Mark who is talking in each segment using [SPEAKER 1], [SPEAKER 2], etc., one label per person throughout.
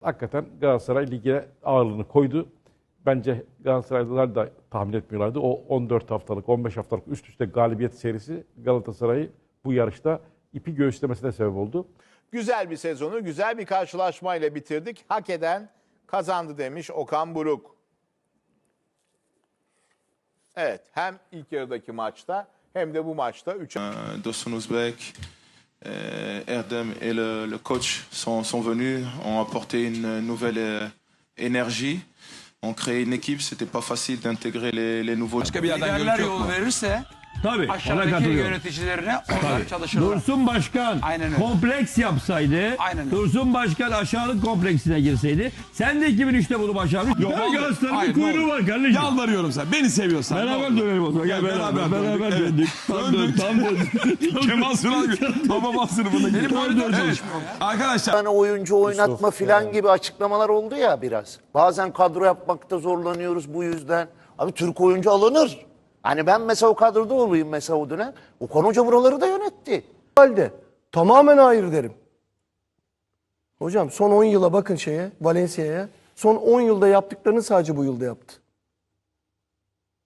[SPEAKER 1] Hakikaten Galatasaray lige ağırlığını koydu. Bence Galatasaraylılar da tahmin etmiyorlardı. O 14 haftalık, 15 haftalık üst üste galibiyet serisi Galatasaray'ı bu yarışta ipi göğüslemesine sebep oldu.
[SPEAKER 2] Güzel bir sezonu, güzel bir karşılaşmayla bitirdik. Hak eden kazandı demiş Okan Buruk. Evet, hem ilk yarıdaki maçta hem de bu maçta 3
[SPEAKER 3] Euh, Dawson Uzbek, Erdem et le, le coach sont, sont venus, ont apporté une nouvelle euh, énergie, ont créé une équipe. C'était pas facile d'intégrer les, les nouveaux.
[SPEAKER 4] Tabii ona
[SPEAKER 5] aşağıdaki
[SPEAKER 4] katılıyorum.
[SPEAKER 5] yöneticilerine onlar çalışırlar.
[SPEAKER 4] Dursun Başkan
[SPEAKER 5] Aynen öyle.
[SPEAKER 4] kompleks yapsaydı,
[SPEAKER 5] Aynen öyle.
[SPEAKER 4] Dursun Başkan aşağılık kompleksine girseydi, sen de 2003'te bunu başardın. Yok,
[SPEAKER 6] vallahi-
[SPEAKER 4] Galatasaray'ın
[SPEAKER 6] Hayır,
[SPEAKER 4] bir kuyruğu var kardeşim.
[SPEAKER 6] Yalvarıyorum sen. Beni seviyorsan.
[SPEAKER 4] Beraber dönelim o zaman. Gel beraber,
[SPEAKER 6] beraber
[SPEAKER 4] beraber
[SPEAKER 6] döndük.
[SPEAKER 4] döndük. Tam dön, tam dön.
[SPEAKER 6] Kemal Sunal gibi. Babam sınıfında gibi.
[SPEAKER 5] Benim böyle
[SPEAKER 6] Evet.
[SPEAKER 5] çalışmıyor.
[SPEAKER 6] Arkadaşlar
[SPEAKER 7] tane oyuncu oynatma filan gibi açıklamalar oldu ya biraz. Bazen kadro yapmakta zorlanıyoruz bu yüzden. Abi Türk oyuncu alınır. Hani ben mesela o kadroda olayım mesela o dönem. Okan Hoca buraları da yönetti.
[SPEAKER 8] halde tamamen hayır derim. Hocam son 10 yıla bakın şeye, Valencia'ya. Son 10 yılda yaptıklarını sadece bu yılda yaptı.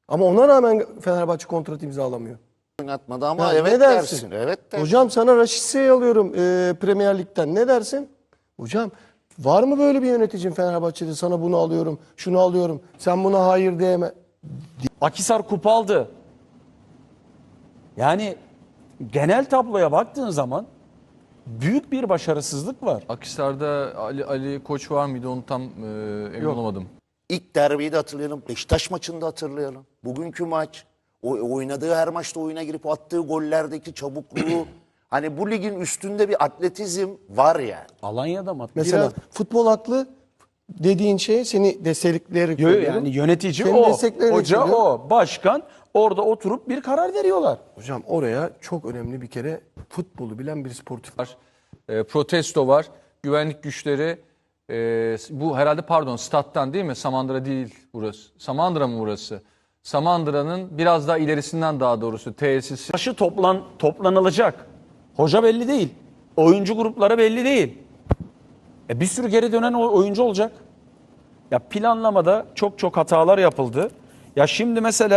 [SPEAKER 8] Ama ona rağmen Fenerbahçe kontrat imzalamıyor.
[SPEAKER 7] Oynatmadı ama
[SPEAKER 8] Ya
[SPEAKER 7] evet
[SPEAKER 8] ne dersin?
[SPEAKER 7] dersin. Evet dersin.
[SPEAKER 8] Hocam sana Raşitse'yi alıyorum e, Premier Lig'den. Ne dersin? Hocam var mı böyle bir yöneticin Fenerbahçe'de sana bunu alıyorum, şunu alıyorum. Sen buna hayır diyeme.
[SPEAKER 9] Akisar kupa aldı. Yani genel tabloya baktığın zaman büyük bir başarısızlık var.
[SPEAKER 10] Akhisar'da Ali, Ali Koç var mıydı onu tam e, emin olamadım.
[SPEAKER 7] İlk derbiyi de hatırlayalım. Beşiktaş maçını da hatırlayalım. Bugünkü maç. O, oynadığı her maçta oyuna girip attığı gollerdeki çabukluğu. hani bu ligin üstünde bir atletizm var yani.
[SPEAKER 9] Alanya'da mı?
[SPEAKER 8] Mesela
[SPEAKER 9] Biraz-
[SPEAKER 8] futbol haklı dediğin şey seni destekleyerek
[SPEAKER 9] Yo, yani yönetici
[SPEAKER 8] Seni
[SPEAKER 9] o, hoca o, başkan orada oturup bir karar veriyorlar.
[SPEAKER 8] Hocam oraya çok önemli bir kere futbolu bilen bir sportif.
[SPEAKER 10] Var. E, protesto var. Güvenlik güçleri e, bu herhalde pardon stat'tan değil mi? Samandıra değil burası. Samandıra mı burası? Samandıra'nın biraz daha ilerisinden daha doğrusu tesisi.
[SPEAKER 9] Başı toplan toplanılacak. Hoca belli değil. Oyuncu grupları belli değil. E bir sürü geri dönen oyuncu olacak. Ya planlamada çok çok hatalar yapıldı. Ya şimdi mesela